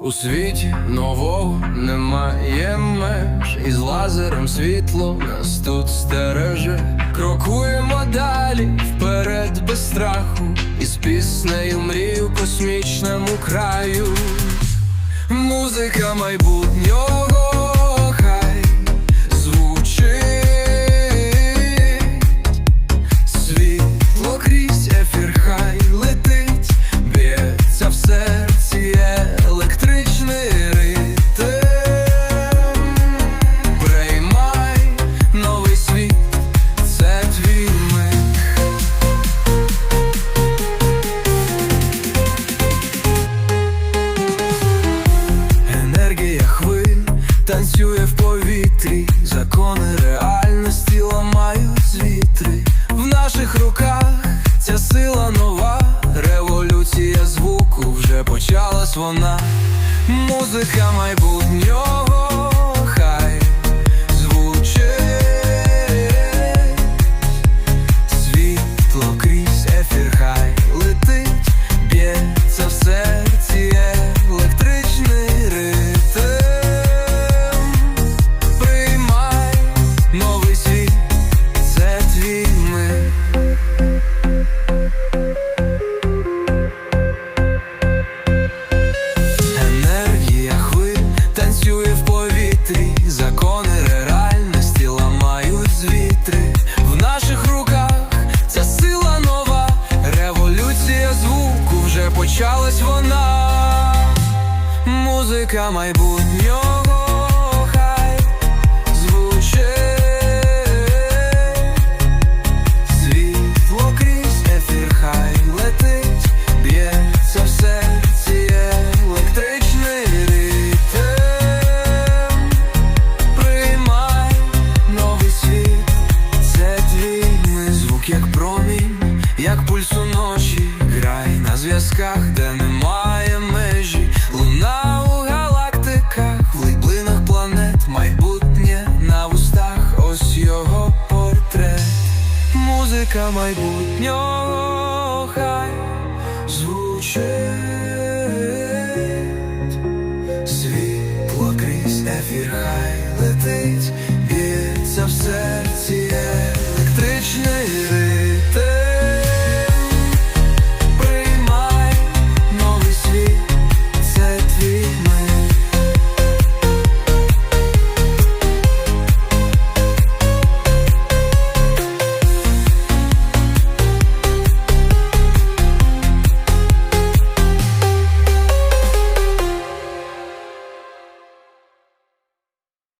У світі нового немає меж І з лазером світло нас тут стереже. Крокуємо далі вперед без страху І з піснею мрію космічному краю. Музика майбутнього крізь ефір хай летить, б'ється в танцює в повітрі, закони реальності ламають звітри. В наших руках ця сила нова, революція звуку вже почалась вона. Музика майбутнього почалась вона. Музика майбутнього зв'язках, де немає межі, луна у галактиках, в глибинах планет, майбутнє на вустах, ось його портрет. Музика майбутнього хай звучить. Світло крізь ефір хай летить